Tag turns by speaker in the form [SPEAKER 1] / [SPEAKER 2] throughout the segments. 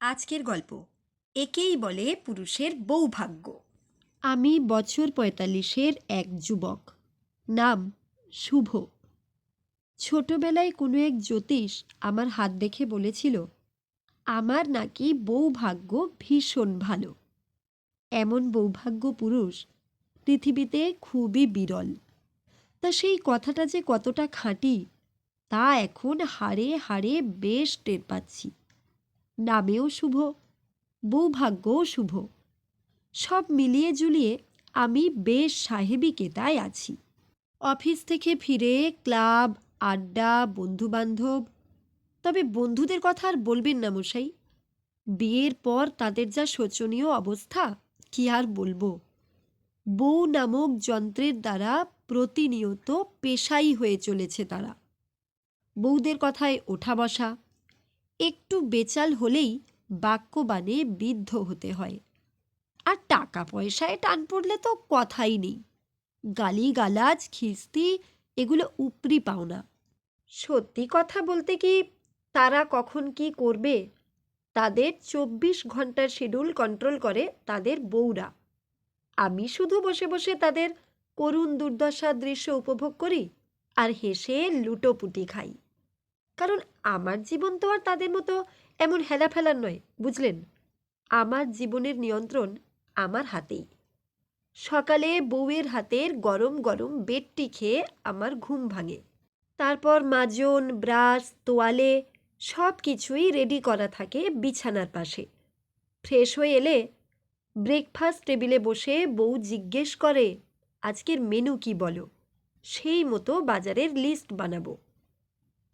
[SPEAKER 1] আজকের গল্প। একেই বলে পুরুষের বৌভাগ্য।
[SPEAKER 2] আমি বছর পঁয়তাল্লিশের এক যুবক। নাম শুভ। ছোটবেলায় কোনো এক জ্যোতিষ আমার হাত দেখে বলেছিল, আমার নাকি বৌভাগ্য ভীষণ ভালো। এমন বৌভাগ্য পুরুষ পৃথিবীতে খুবই বিরল। তা সেই কথাটা যে কতটা খাঁটি, তা এখন হাড়ে হাড়ে বেশ টের পাচ্ছি। নামেও শুভ, বৌভাগ্যও শুভ। সব মিলিয়ে জুলিয়ে আমি বেশ সাহেবী কেতায় আছি। অফিস থেকে ফিরে ক্লাব, আড্ডা, বন্ধুবান্ধব, তবে বন্ধুদের কথা আর বলবেন না মশাই। বিয়ের পর তাদের যা শোচনীয় অবস্থা, কি আর বলব? বউ নামক যন্ত্রের দ্বারা প্রতিনিয়ত পেশাই হয়ে চলেছে তারা। বউদের কথায় ওঠা বসা একটু বেচাল হলেই বাক্যবাণে বিদ্ধ হতে হয়। আর টাকা পয়সায় টান পড়লে তো কথাই নেই। গালিগালাজ, খিস্তি, এগুলো উপরি পাওনা। সত্যি কথা বলতে কি তারা কখন কি করবে? তাদের চব্বিশ ঘণ্টার শিডিউল কন্ট্রোল করে তাদের বউরা। আমি শুধু বসে বসে তাদের করুণ দুর্দশার দৃশ্য উপভোগ করি আর হেসে লুটোপুটি খাই। কারণ আমার জীবন তো আর তাদের মতো এমন হেলাফেলার নয়, বুঝলেন? আমার জীবনের নিয়ন্ত্রণ আমার হাতেই। সকালে বউয়ের হাতের গরম গরম বেডটি খেয়ে আমার ঘুম ভাঙে। তারপর মাজন, ব্রাশ, তোয়ালে সব কিছুই রেডি করা থাকে বিছানার পাশে। ফ্রেশ হয়ে এলে ব্রেকফাস্ট টেবিলে বসে বউ জিজ্ঞেস করে, আজকের মেনু কি বলো? সেই মতো বাজারের লিস্ট বানাবো।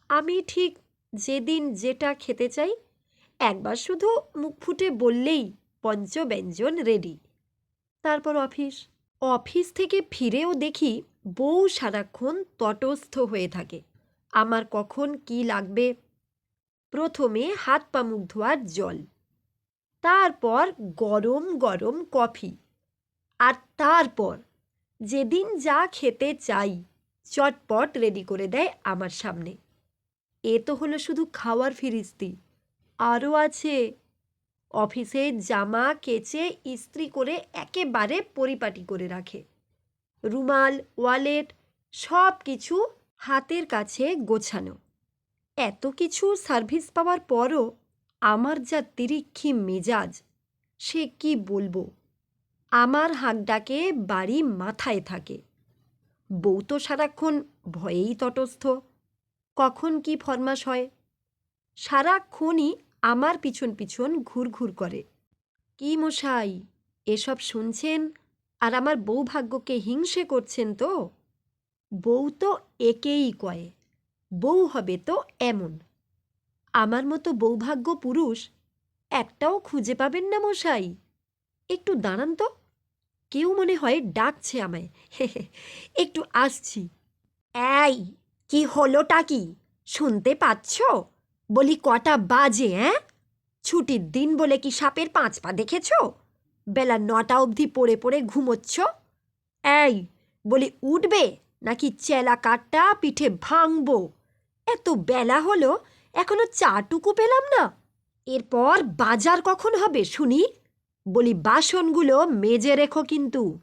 [SPEAKER 2] আমি ঠিক যেদিন যেটা খেতে চাই, একবার শুধু মুখ ফুটে বললেই পঞ্চব্যঞ্জন রেডি তারপর অফিস। অফিস থেকে ফিরেও দেখি বউ সারাক্ষণ তটস্থ হয়ে থাকে। আমার কখন কি লাগবে? প্রথমে হাত পা মুখ ধোয়ার জল। তারপর গরম গরম কফি। আর তারপর যেদিন যা খেতে চাই, চটপট রেডি করে দেয় আমার সামনে। এ তো হলো শুধু খাওয়ার ফিরিস্তি। আরও আছে, অফিসে জামা কেচে ইস্ত্রি করে একেবারে পরিপাটি করে রাখে। রুমাল, ওয়ালেট সব কিছু হাতের কাছে গোছানো। এত কিছু সার্ভিস পাওয়ার পরও আমার যা তিরিক্ষি মেজাজ, সে কি বলব? আমার হাঁক ডাকে বাড়ি মাথায় থাকে। বউ তো সারাক্ষণ ভয়েই তটস্থ। কখন কি ফরমাস হয়? সারাক্ষণই আমার পিছন পিছন ঘুরঘুর করে। কি মশাই, এসব শুনছেন? আর আমার বৌভাগ্যকে হিংসে করছেন তো? বউ তো একেই কয়ে, বউ হবে তো এমন। আমার মতো বৌভাগ্য পুরুষ একটাও খুঁজে পাবেন না মশাই। একটু দাঁড়ান তো। কেউ মনে হয় ডাকছে আমায়। একটু আসছি। এই কি হলোটা কি? শুনতে পাচ্ছ? বলি কটা বাজে হ্যাঁ ছুটির দিন বলে কি সাপের পাঁচ পা দেখেছ? বেলা নটা অবধি পড়ে পড়ে ঘুমোচ্ছ? এই, বলি উঠবে নাকি চেলা কাঠটা পিঠে ভাঙবো? এত বেলা হলো, এখনও চাটুকু পেলাম না। এরপর বাজার কখন হবে শুনি? বলি বাসনগুলো মেজে রেখো কিন্তু,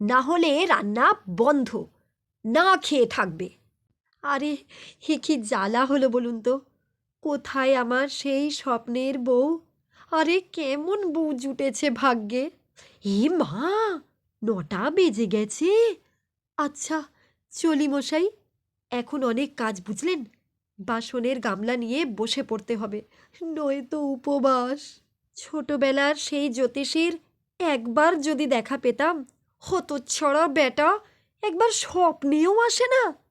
[SPEAKER 2] না হলে রান্না বন্ধ, না খেয়ে থাকবে। আরে হে কি জ্বালা হলো বলুন তো? কোথায় আমার সেই স্বপ্নের বউ? আরে, কেমন বউ জুটেছে ভাগ্যে। এ মা, নটা বেজে গেছে। আচ্ছা চলি মশাই, এখন অনেক কাজ বুঝলেন? বাসনের গামলা নিয়ে বসে পড়তে হবে, নয়তো উপবাস। ছোটবেলার সেই জ্যোতিষীর একবার যদি দেখা পেতাম হতো ছড়া বেটা, একবার স্বপ্নেও আসে না।